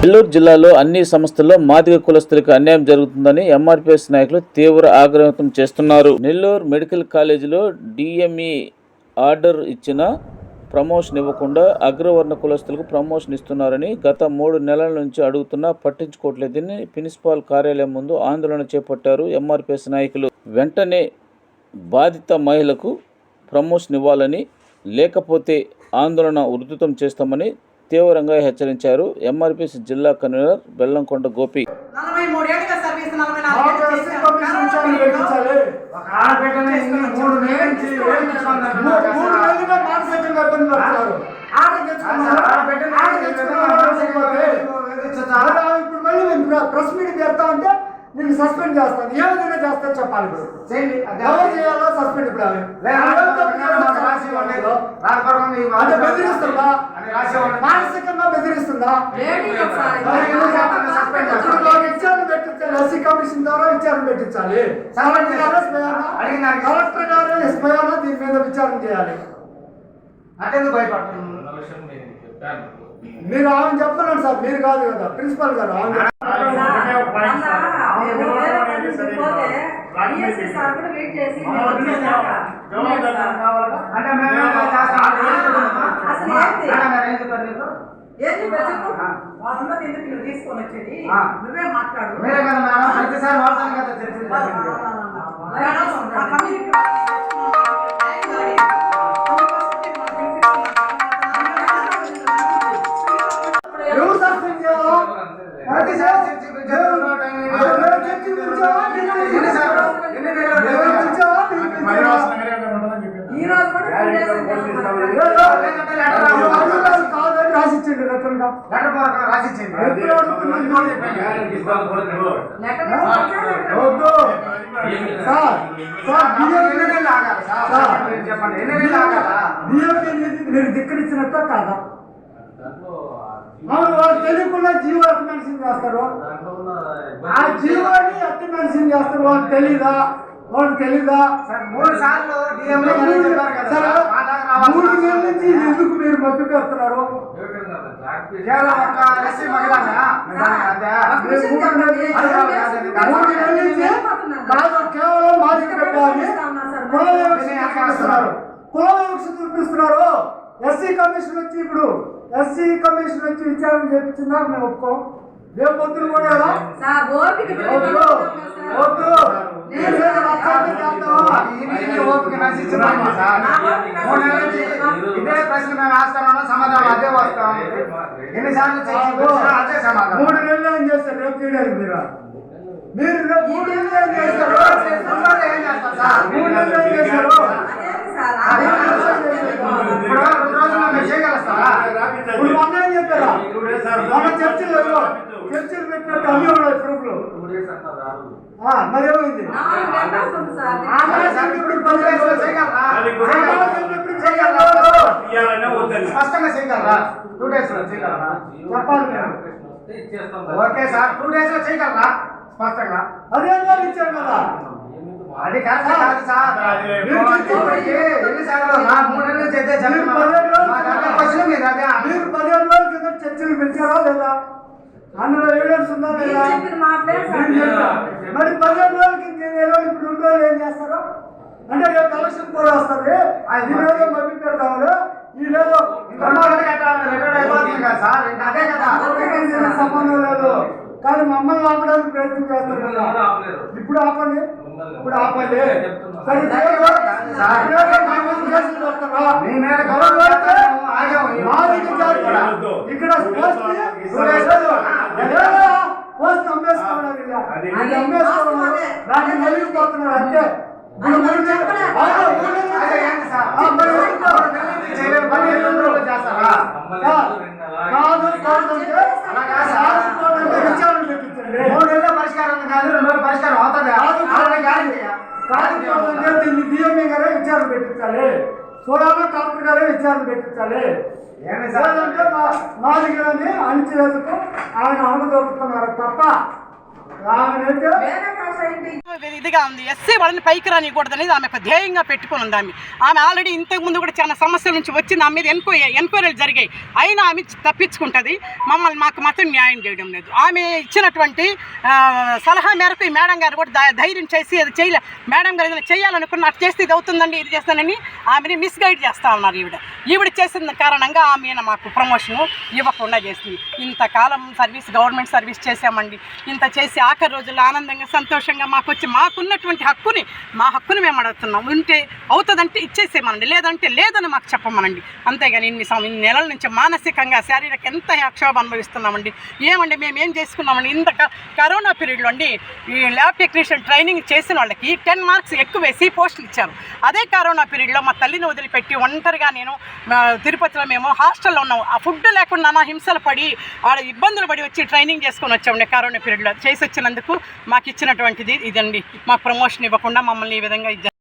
నెల్లూరు జిల్లాలో అన్ని సంస్థల్లో మాదిగ కులస్తులకు అన్యాయం జరుగుతుందని ఎంఆర్పిఎస్ నాయకులు తీవ్ర ఆగ్రహం వ్యక్తం చేస్తున్నారు. నెల్లూరు మెడికల్ కాలేజీలో డిఎంఈ ఆర్డర్ ఇచ్చిన ప్రమోషన్ ఇవ్వకుండా అగ్రవర్ణ కులస్తులకు ప్రమోషన్ ఇస్తున్నారని గత మూడు నెలల నుంచి అడుగుతున్నా పట్టించుకోవట్లేదని ప్రిన్సిపాల్ కార్యాలయం ముందు ఆందోళన చేపట్టారు ఎంఆర్పిఎస్ నాయకులు. వెంటనే బాధిత మహిళకు ప్రమోషన్ ఇవ్వాలని లేకపోతే ఆందోళన ఉధృతం చేస్తామని తీవ్రంగా హెచ్చరించారు ఎంఆర్పిఎస్ జిల్లా కన్వీనర్ బెల్లంకొండ గోపి. ఇప్పుడు మళ్ళీ మేము ప్రెస్ మీట్ పెడతా ఉంటే నేను సస్పెండ్ చేస్తాను. ఏ విధంగా చేస్తాను చెప్పాలి ఇప్పుడు? చేయండి. ఎవరు చేయాలో సస్పెండ్ ఇప్పుడు ఆమె. అంటే బెదిరిస్తుందా? అని రాసి ఇవ్వండి. మానసికంగా బెదిరిస్తుందా? ఎస్సీ కమిషన్ ద్వారా విచారణ పెట్టించాలి. కలెక్టర్ గారు ఎస్పీ గారు అడిగిన దానికి కలెక్టర్ గారు ఎస్పీ గారు దీని మీద విచారణ చేయాలి. అటెందుకు భయపడుతున్నాను మీరు ఆమె చెప్తున్నాను సార్. మీరు కాదు కదా. ప్రిన్సిపల్ గారు తీసుకొని వచ్చేది. నువ్వే మాట్లాడు. మీరే కదా మేడం? ప్రతిసారి వాడతాను కదా చర్చలు ఆగాలి? సార్? మీరు ధిక్కరించినట్ట కాదా? వాళ్ళు తెలియకుండా జీవో ఎట్టు మెన్షన్ చేస్తారు. ఆ జీవోని ఎట్టు మెన్షన్ చేస్తారు వాళ్ళు తెలీదా? వాళ్ళు తెలీదా? సార్, మూడు సార్లు మూడు. నెలల నుంచి ఎందుకు మీరు మబ్బు పెడుతున్నారు కేవలం కాదు మాదిక పెట్టాలని కుల వివక్ష చూపిస్తున్నారు. ఎస్సీ కమిషన్ వచ్చి ఇప్పుడు ఎస్సీ కమిషన్ వచ్చి విచారణ చేపించిందా మేము ఒప్పుకోం. పొద్దున కూడా ఓపిక సార్. మూడు నెలల నుంచి ఇదే ప్రశ్న మేము వేస్తామన్నా సమాధానం అదే వస్తాం. ఎన్నిసార్లు చర్చకు వచ్చినా అదే సమాధానం. మూడు నెలలు ఏం చేస్తారు? రేపు చేయడానికి మీరు? మీరు రేపు మూడు నెలలు ఏం చేస్తారు? ఏం సార్? మూడు నెలలు ఏం చేస్తారు? ఇప్పుడు రెండు చేయగలుగుతారా? ఇప్పుడు మొన్న ఏం చెప్పారా? మొన్న చర్చలు చర్చలు పెట్టినట్టు అన్ని ఉన్నాయి ప్రూఫ్లు. స్పష్టంగా చేయగలరా? టూ డేస్లో చేయగలరా? చెప్పాలి ఓకే సార్ టూ డేస్లో చేయగలరా? స్పష్టంగా. అదే ఇచ్చారు కదా. అది కాదు సార్. ఎన్నిసార్లు నా మూడు నెలలు చేస్తే మీరు క్వశ్చన్ మీరు పదిహేను రోజుల కింద చర్చలు పిలిచారా లేదా? అందులో ఎవిడెన్స్ ఉందా లేదా? మీరు పదిహేను రోజుల కింద నేను ఇప్పుడు రెండు రోజులు ఏం చేస్తారు? అంటే రేపు ఎలక్షన్ కూడా వస్తుంది. పెడతాము? కదా సార్. ఇంకా అదే కదా. దీనికి సంబంధం లేదు. కానీ మమ్మల్ని ఆపడానికి ప్రయత్నం చేస్తారు కదా. ఇప్పుడు ఆపండి. ఇప్పుడు ఆపండి. సరే? మీ మీద గౌరవం చేస్తాము, ఆగాము. మాదిగ జాతి ఇక్కడ పోస్ట్ పోస్ట్ అమ్మేసుకోవడం ఇలా. ఇది అమ్మేసుకోవడం దాన్ని నలిగిపోతున్నారు అంతే ఇప్పుడు మూడు నెలలు- అవును, మూడు నెలలు అదే ఏంటి సార్? ఆ, మరి ఎందుకు? మూడు నెలల నుంచి చేయలేరు, పదిహేను రోజుల్లో చేస్తారా? సార్, కాదు కాదు మూడు నెలల పరిష్కారం కాదు రెండు రోజుల పరిష్కారం అవుతుందా. కాదు దీన్ని డిఎంఏ గారే విచారణ పెట్టించాలి. సోలానా కలెక్టర్ గారే విచారణ పెట్టించాలి? లేదంటే మా మాదిగలని అణిచివేతకు ఆయన అణగదొక్కుతున్నారు తప్ప ఆమెనైతే వేరే భాష ఏంటి ఇదిగా ఉంది. ఎస్సీ వాళ్ళని పైకి రానికూడదు అనేది ఆమె ధ్యేయంగా పెట్టుకుని ఆమె. ఆమె ఆల్రెడీ ఇంతకు ముందు కూడా చాలా సమస్యల నుంచి వచ్చి నా మీద ఎన్క్వై ఎన్క్వైరీలు జరిగాయి. అయినా ఆమె తప్పించుకుంటుంది. మమ్మల్ని మాకు మాత్రం న్యాయం చేయడం లేదు. ఆమె ఇచ్చినటువంటి సలహా మేరకు ఈ మేడం గారు కూడా ధైర్యం చేసి అది చేయలే. మేడం గారు ఏదైనా చేయాలనుకున్న అటు చేస్తే ఇది అవుతుందండి ఇది చేస్తానని ఆమెని మిస్గైడ్ చేస్తా ఉన్నారు ఈవిడ. ఈవిడ చేసిన కారణంగా ఆమె మాకు ప్రమోషన్ ఇవ్వకుండా చేసింది. ఇంతకాలం సర్వీస్ గవర్నమెంట్ సర్వీస్ చేశామండి. ఇంత చేసి ఆఖరి రోజుల్లో ఆనందంగా సంతోషంగా మాకు వచ్చి మాకున్నటువంటి హక్కుని మా హక్కుని మేము అడుగుతున్నాం. ఉంటే అవుతుందంటే ఇచ్చేసేమనండి లేదంటే లేదని మాకు చెప్పమనండి. అంతేగాని ఇన్ని సం- ఇన్ని నెలల నుంచి మానసికంగా శారీరక ఎంత క్షోభ అనుభవిస్తున్నామండి. ఏమండి మేము ఏం చేసుకున్నామండి? ఇంత కరోనా పీరియడ్లో అండి ఈ ల్యాబ్ టెక్నీషియన్ ట్రైనింగ్ చేసిన వాళ్ళకి టెన్ మార్క్స్ ఎక్కువ వేసి పోస్టులు ఇచ్చారు. అదే కరోనా పీరియడ్లో మా తల్లిని వదిలిపెట్టి ఒంటరిగా నేను తిరుపతిలో మేము హాస్టల్లో ఉన్నాం. ఆ ఫుడ్ లేకుండా నా హింసలు పడి ఆడ ఇబ్బందులు పడి వచ్చి ట్రైనింగ్ చేసుకొని వచ్చామండి కరోనా పీరియడ్లో. చేసి వచ్చినందుకు మాకు ఇచ్చినటువంటి ఇది ఇదండి. మాకు ప్రమోషన్ ఇవ్వకుండా మమ్మల్ని ఈ విధంగా ఇది